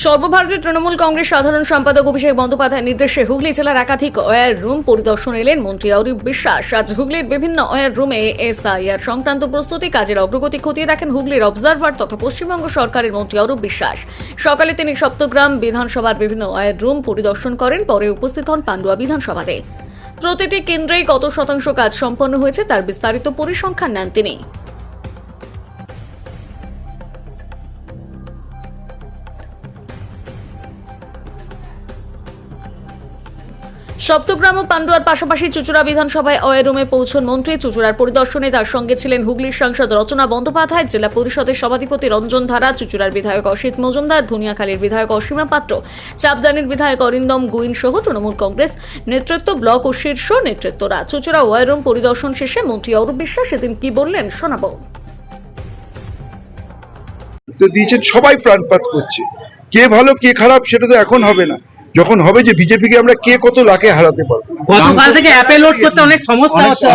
সর্বভারতীয় তৃণমূল কংগ্রেস সাধারণ সম্পাদক অভিষেক বন্দ্যোপাধ্যায়ের নির্দেশে হুগলি জেলার একাধিক ওয়ার রুম পরিদর্শন এলেন মন্ত্রী অরূপ বিশ্বাস। আজ হুগলির বিভিন্ন ওয়ার রুমে এসআইআর সংক্রান্ত প্রস্তুতি কাজের অগ্রগতি খতিয়ে দেখেন হুগলির অবজারভার তথা পশ্চিমবঙ্গ সরকারের মন্ত্রী অরূপ বিশ্বাস। সকালে তিনি সপ্তগ্রাম বিধানসভার বিভিন্ন ওয়ার রুম পরিদর্শন করেন, পরে উপস্থিত হন পান্ডুয়া বিধানসভাতে। প্রতিটি কেন্দ্রেই কত শতাংশ কাজ সম্পন্ন হয়েছে তার বিস্তারিত পরিসংখ্যান নেন তিনি। সপ্তগ্রাম ও পান্ডুয়ার পাশাপাশি চুচুড়া বিধানসভায় অয় রুমে পৌঁছন মন্ত্রী। চুচুড়ার পরিদর্শনে তার সঙ্গে ছিলেন হুগলির সাংসদ রচনা বন্দ্যোপাধ্যায়, জেলা পরিষদের সভাধিপতি রঞ্জন ধারা, চুচুড়ার বিধায়ক অসিত মজুমদার, ধুনিয়াখালীর বিধায়ক অসীমা পাত্র, চাপদানির বিধায়ক অরিন্দম গুইন সহ তৃণমূল কংগ্রেস নেতৃত্ব ব্লক ও শীর্ষ নেতৃত্বরা। চুচুড়া ওয়ার রুম পরিদর্শন শেষে মন্ত্রী অরূপ বিশ্বাস সেদিন কি বললেন শোনাবো। দিয়েছেন, সবাই প্রাণপাত করছে। কে ভালো, কে খারাপ, সেটা তো এখন হবে না। যখন হবে যে বিজেপিকে আমরা কে কত লাখে হারাতে পারব? গতকাল থেকে অ্যাপে করতে অনেক সমস্যা হচ্ছে।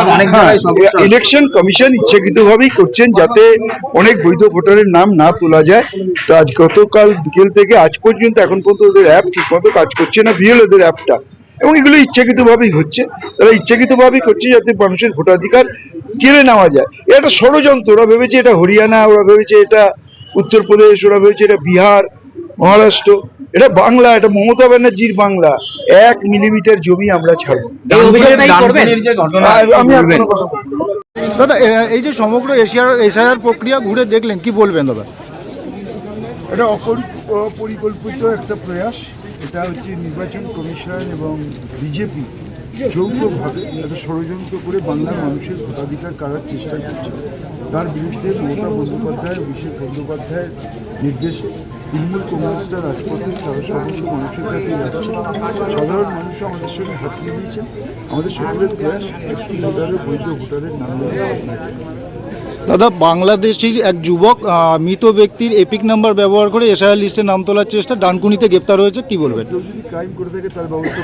ইলেকশন কমিশন ইচ্ছাকৃতভাবেই করছেন যাতে অনেক বৈধ ভোটারের নাম না তোলা যায়। তো আজ গতকাল বিকেল থেকে আজ পর্যন্ত এখন পর্যন্ত ওদের অ্যাপ ঠিক মতো কাজ করছে না বিএল ওদের অ্যাপটা এবং এগুলো ইচ্ছাকৃতভাবেই হচ্ছে। তারা ইচ্ছাকৃতভাবেই করছে যাতে মানুষের ভোটাধিকার কেড়ে নেওয়া যায়। এটা ষড়যন্ত্র ওরা ভেবেছে এটা হরিয়ানা ওরা ভেবেছে এটা উত্তরপ্রদেশ ওরা ভেবেছে এটা বিহার। মহারাষ্ট্র এটা বাংলা এটা মমতা ব্যানার্জির বাংলা। এক মিলিমিটার জমি আমরা ছাড়বো। আমি। দাদা এই যে সমগ্র এশিয়ার এশিয়ার প্রক্রিয়া ঘুরে দেখলেন কি বলবেন দাদা? এটা অপরি- অপরিকল্পিত একটা প্রয়াস। এটা হচ্ছে নির্বাচন কমিশন এবং বিজেপি যৌথভাবে একটা ষড়যন্ত্র করে বাংলার মানুষের ভোটাধিকার কাড়ার চেষ্টা করছে। তার বিরুদ্ধে মমতা বন্দ্যোপাধ্যায় অভিষেক বন্দ্যোপাধ্যায়ের নির্দেশে তৃণমূল কংগ্রেসটা রাজপথে তারা সমস্ত মানুষের কাছে যাচ্ছে, সাধারণ মানুষ আমাদের সঙ্গে হাত মিলিয়েছেন। আমাদের সকলের প্রয়াস একটি ভোটারের বৈধ ভোটারের নাম দাদা বাংলাদেশি এক যুবক আহ, মৃত ব্যক্তির এপিক নাম্বার ব্যবহার করে এশিয়ার লিস্টে নাম তোলার চেষ্টা ডানকুনিতে গ্রেপ্তার হয়েছে কি বলবেন? ক্রাইম করে থাকে তার ব্যবস্থা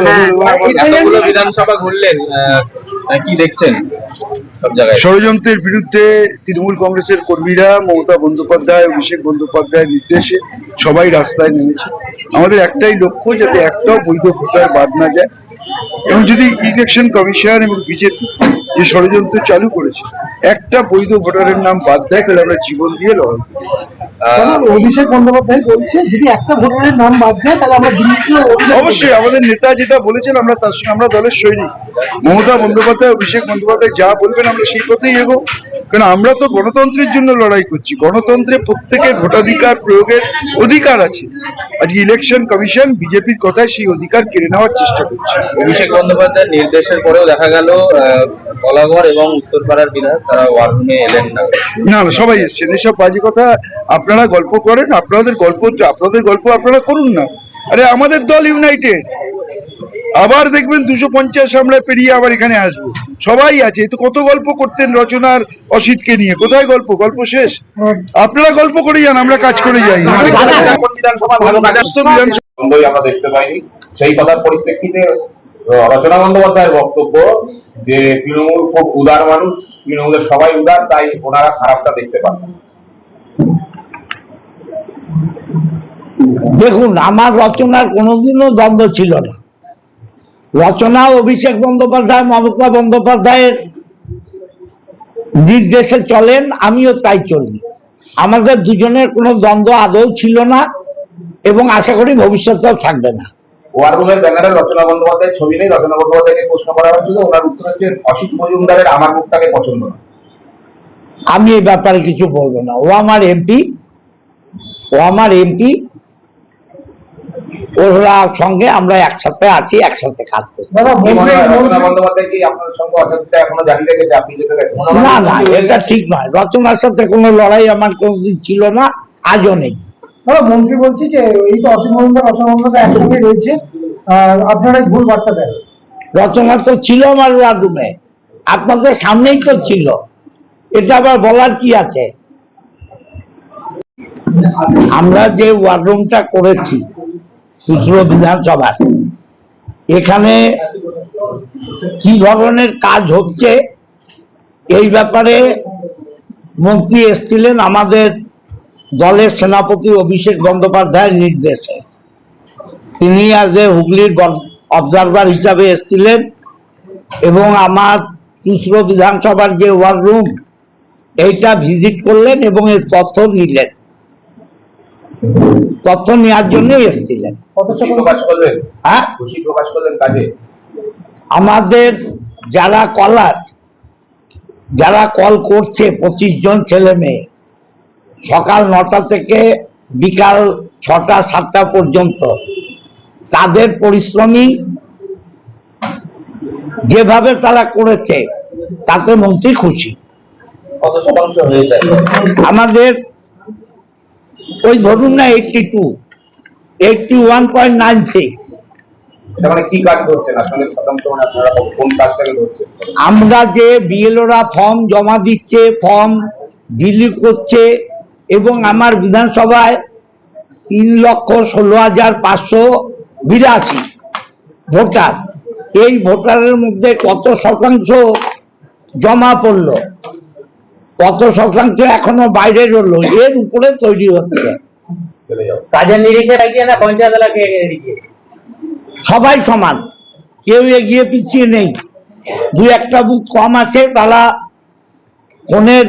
দাও এতগুলো বিধানসভা ঘুরলেন কি দেখছেন? ষড়যন্ত্রের বিরুদ্ধে তৃণমূল কংগ্রেসের কর্মীরা মমতা বন্দ্যোপাধ্যায় অভিষেক বন্দ্যোপাধ্যায়ের নির্দেশে সবাই রাস্তায় নেমেছে। আমাদের একটাই লক্ষ্য যাতে একটাও বৈধ ভোটার বাদ না যায়। এবং যদি ইলেকশন কমিশন এবং বিজেপি যে ষড়যন্ত্র চালু করেছে একটা বৈধ ভোটারের নাম বাদ দেয় তাহলে আমরা জীবন দিয়ে লড়াই। অভিষেক বন্দ্যোপাধ্যায় বলছে যদি একটা ভোটারের নাম বাদ যায় তাহলে আমরা অবশ্যই আমাদের নেতা যেটা বলেছেন আমরা তার সঙ্গে আমরা দলের সৈনিক। মমতা বন্দ্যোপাধ্যায় অভিষেক বন্দ্যোপাধ্যায় যা বলবেন আমরা সেই পথেই এগো কারণ আমরা তো গণতন্ত্রের জন্য লড়াই করছি। গণতন্ত্রে প্রত্যেকের ভোটাধিকার প্রয়োগের অধিকার আছে। আজকে ইলেকশন কমিশন বিজেপির কথায় সেই অধিকার কেড়ে নেওয়ার চেষ্টা করছে। অভিষেক বন্দ্যোপাধ্যায়ের নির্দেশের পরেও দেখা গেল কলাগড় এবং উত্তরপাড়ার বিধায়ক তারা ওয়ার রুমে এলেন না। না না সবাই এসছেন। এসব বাজে কথা আপনারা গল্প করেন আপনাদের গল্প আপনাদের গল্প আপনারা করুন না। আরে আমাদের দল ইউনাইটেড আবার দেখবেন দুশো পঞ্চাশ আমরা পেরিয়ে আবার এখানে আসব। সবাই আছে তো কত গল্প করতেন রচনার অসিতকে নিয়ে। কোথায় গল্প? গল্প শেষ? আপনারা গল্প করে যান আমরা কাজ করে যাই। আমরা দেখতে পাইনি। সেই কথার পরিপ্রেক্ষিতে রচনা বন্দ্যোপাধ্যায়ের বক্তব্য যে তৃণমূল খুব উদার মানুষ তৃণমূলের সবাই উদার তাই ওনারা খারাপটা দেখতে পান দেখুন আমার রচনার কোনোদিনও দ্বন্দ্ব ছিল না। রচনা অভিষেক বন্দ্যোপাধ্যায় মমতা বন্দ্যোপাধ্যায়ের নির্দেশে চলেন আমিও তাই চলি। আমাদের দুজনের কোনো দ্বন্দ্ব আদৌ ছিল না এবং আশা করি ভবিষ্যতেও থাকবে না। ওয়ারুমের ব্যানারে রচনা বন্দ্যোপাধ্যায়ের ছবি নেই। রচনা বন্দ্যোপাধ্যায়কে প্রশ্ন করা হয়েছিল ওনার উত্তর হচ্ছে অসিত মজুমদারের আমার মুখটাকে পছন্দ না। আমি এই ব্যাপারে কিছু বলব না। ও আমার এমপি ও আমার এমপি ওরা সঙ্গে আমরা একসাথে আছি একসাথে না না এটা ঠিক নয়। রচনার সাথে কোনো লড়াই আমার কোনোদিন ছিল না আজও নেই। দাদা মন্ত্রী বলছে যে এই তো অসীম রচনা একসঙ্গে রয়েছে। আপনারাই ভুল বার্তা দেন। রচনা তো ছিল আমার ওয়ার্ডরুমে। আপনাদের সামনেই তো ছিল। এটা আবার বলার কি আছে? আমরা যে ওয়ার্ডরুমটা করেছি খুচরো বিধানসভার এখানে কি ধরনের কাজ হচ্ছে? এই ব্যাপারে মন্ত্রী এসেছিলেন আমাদের দলের সেনাপতি অভিষেক বন্দ্যোপাধ্যায়ের নির্দেশে। তিনি আজ হুগলির অবজারভার হিসাবে এসেছিলেন এবং আমার চুচরো বিধানসভার যে ওয়ার রুম এইটা ভিজিট করলেন এবং এর তথ্য নিলেন। তথ্য নেওয়ার জন্য এসেছিলেন। প্রকাশ করলেন? হ্যাঁ? খুশি প্রকাশ করলেন কাজে? আমাদের যারা কলার যারা কল করছে পঁচিশ জন ছেলে মেয়ে সকাল নটা থেকে বিকাল ছটা সাতটা পর্যন্ত তাদের পরিশ্রমী যেভাবে তারা করেছে তাতে মন্ত্রী খুশি। কত শতাংশ হয়েছে? আমাদের ওই ধরুন না eighty two eighty one point nine six এটা মানে মানে আমরা যে বিএলওরা ফর্ম জমা দিচ্ছে ফর্ম বিলি করছে এবং আমার বিধানসভায় তিন লক্ষ ষোলো হাজার পাঁচশো বিরাশি ভোটার। এই ভোটারের মধ্যে কত শতাংশ জমা পড়ল? কত শতাংশ এখনও বাইরে রইল? এর উপরে তৈরি হচ্ছে। চলে কাজের নিরিখে রাখিয়ে না পঞ্চায়েত এলাকায় এড়িয়ে সবাই সমান কেউ এগিয়ে পিছিয়ে নেই। দু একটা বুথ কম আছে তারা ফোনের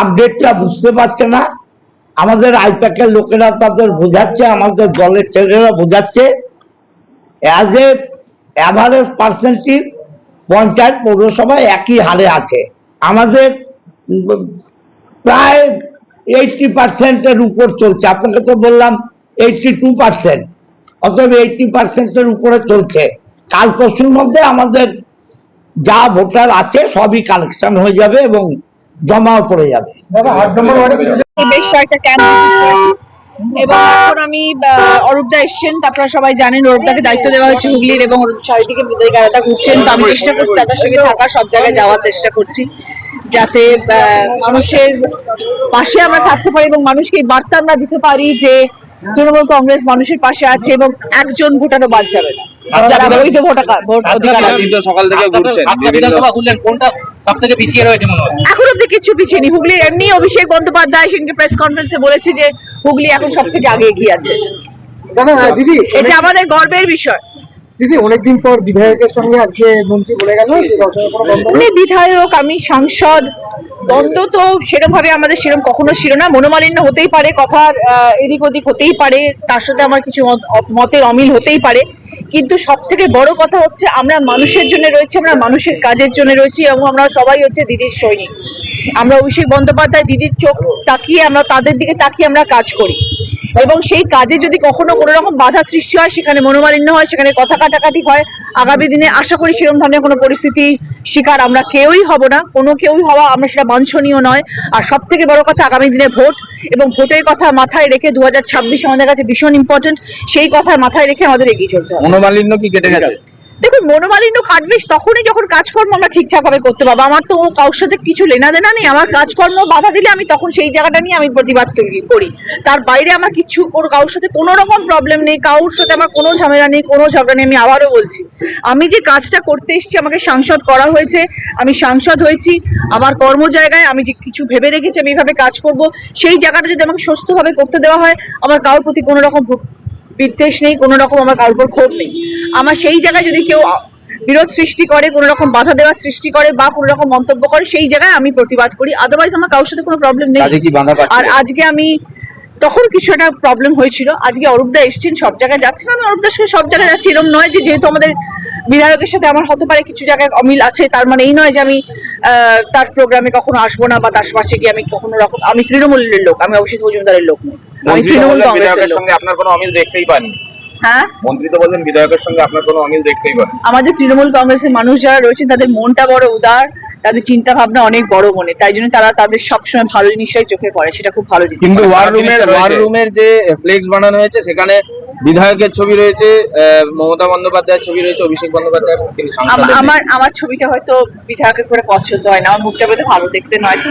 আপডেটটা বুঝতে পারছে না। আমাদের আইপ্যাকের লোকেরা তাদের বোঝাচ্ছে আমাদের দলের ছেলেরা বোঝাচ্ছে। As a average percentage panchayat পৌরসভায় একই হারে আছে। আমাদের প্রায় এইটটি পার্সেন্টের উপর চলছে। আপনাকে তো বললাম এইটটি টু পার্সেন্ট অতএব এইটটি পার্সেন্টের উপরে চলছে। কাল পরশুর মধ্যে আমাদের যা ভোটার আছে সবই কালেকশন হয়ে যাবে এবং জমাও পড়ে যাবে। বেশ কয়েকটা ক্যাম্প এবং এখন আমি অরূপদা এসছেন আপনারা সবাই জানেন অরূপদাকে দায়িত্ব দেওয়া হয়েছে হুগলির এবং চারিদিকে বিদায়ী গাড়াটা ঘুরছেন। তো আমি চেষ্টা করছি তাদের সঙ্গে থাকার সব জায়গায় যাওয়ার চেষ্টা করছি। যাতে মানুষের পাশে আমরা থাকতে পারি এবং মানুষকে এই বার্তা আমরা দিতে পারি যে তৃণমূল কংগ্রেস মানুষের পাশে আছে এবং একজন ভোটারও বাদ যাবে না। যারা বৈধ ভোটার ভোট অধিকার আছে। সকাল থেকে ঘুরছেন। কোনটা সব থেকে পিছিয়ে রয়েছে মনে হয়? এখন অব্দি কিছু পিছিয়ে হুগলির এমনি অভিষেক বন্দ্যোপাধ্যায় সেদিনকে প্রেস কনফারেন্সে বলেছে যে হুগলি এখন সব থেকে আগে এগিয়ে আছে। দিদি। এটা আমাদের গর্বের বিষয়। দিদি অনেকদিন পর বিধায়কের সঙ্গে আজকে মন্ত্রী বলে গেল। উনি বিধায়ক আমি সাংসদ দ্বন্দ্ব তো সেরকম ভাবে আমাদের সেরকম কখনো ছিল না মনোমালিন্য হতেই পারে কথার এদিক ওদিক হতেই পারে তার সাথে আমার কিছু মত- মতের অমিল হতেই পারে। কিন্তু সব থেকে বড় কথা হচ্ছে আমরা মানুষের জন্য রয়েছি আমরা মানুষের কাজের জন্য রয়েছি এবং আমরা সবাই হচ্ছে দিদির সৈনিক। আমরা অভিষেক বন্দ্যোপাধ্যায় দিদির চোখ তাকিয়ে আমরা তাদের দিকে তাকিয়ে আমরা কাজ করি। এবং সেই কাজে যদি কখনো কোনো রকম বাধা সৃষ্টি হয়, সেখানে মনোমালিন্য হয়, সেখানে কথা কাটাকাটি হয়, আগামী দিনে আশা করি সেরকম ধরনের কোনো পরিস্থিতি শিকার আমরা কেউই হব না। কোনো কেউই হওয়া আমরা সেটা বাঞ্ছনীয় নয়। আর সব থেকে বড় কথা, আগামী দিনে ভোট এবং ভোটের কথা মাথায় রেখে দু হাজার ছাব্বিশ আমাদের কাছে ভীষণ ইম্পর্টেন্ট সেই কথা মাথায় রেখে আমাদের এগিয়ে চলতে হবে। মনোমালিন্য কি কেটে গেছে? দেখুন, মনোমালিন্য কাটবে তখনই যখন কাজকর্ম আমরা ঠিকঠাক ভাবে করতে পারব। আমার তো কারোর সাথে কিছু লেনা দেনা নেই, আমার কাজকর্ম বাধা দিলে আমি তখন সেই জায়গাটা নিয়ে আমি প্রতিবাদ তৈরি করি। তার বাইরে আমার কিছু কোনো কারোর সাথে কোনো রকম প্রবলেম নেই, কারোর সাথে আমার কোনো ঝামেলা নেই, কোনো ঝগড়া নেই, আমি আবারও বলছি, আমি যে কাজটা করতে এসেছি, আমাকে সাংসদ করা হয়েছে, আমি সাংসদ হয়েছি, আমার কর্ম জায়গায় আমি যে কিছু ভেবে রেখেছি, আমি এইভাবে কাজ করব, সেই জায়গাটা যদি আমাকে সুস্থভাবে করতে দেওয়া হয়, আমার কারোর প্রতি কোনো রকম বিদ্বেষ নেই কোনো রকম আমার কারোর উপর ক্ষোভ নেই। আমার সেই জায়গায় যদি কেউ বিরোধ সৃষ্টি করে কোনো রকম বাধা দেওয়ার সৃষ্টি করে বা কোনো রকম মন্তব্য করে সেই জায়গায় আমি প্রতিবাদ করি। আদারওয়াইজ আমার কারোর সাথে কোনো প্রবলেম নেই? আর আজকে আমি তখন কিছু একটা প্রবলেম হয়েছিল। আজকে অরূপদা এসছেন সব জায়গায় যাচ্ছেন। আমি অরূপদার সঙ্গে সব জায়গায় যাচ্ছি এরকম নয় যে যেহেতু আমাদের বিধায়কের সাথে আমার হতে পারে কিছু জায়গায় অমিল আছে তার মানে এই নয় যে আমি আহ, তার প্রোগ্রামে কখনো আসব না বা তার পাশে গিয়ে আমি কখনো রকম আমি তৃণমূলের লোক আমি অভিষেক মজুমদারের লোক নই। তৃণমূল কংগ্রেসের সঙ্গে আপনার কোনো অমিল দেখতেই পাননি হ্যাঁ মন্ত্রী তো বললেন বিধায়কের সঙ্গে আপনার কোনো অমিল দেখতেই পান আমাদের তৃণমূল কংগ্রেসের মানুষ যারা রয়েছেন তাদের মনটা বড় উদার তাদের চিন্তা ভাবনা অনেক বড় মনে তাই জন্য তারা তাদের সবসময় ভালো জিনিসটাই চোখে পড়ে সেটা খুব ভালো জিনিস কিন্তু ওয়ার রুমের ওয়ার। রুমের যে ফ্লেক্স বানানো হয়েছে সেখানে বিধায়কের ছবি রয়েছে আহ, মমতা বন্দ্যোপাধ্যায়ের ছবি রয়েছে অভিষেক বন্দ্যোপাধ্যায়। আমার আমার ছবিটা হয়তো বিধায়কের করে পছন্দ হয় না আমার মুখটা বোধহয় ভালো দেখতে নয় তো।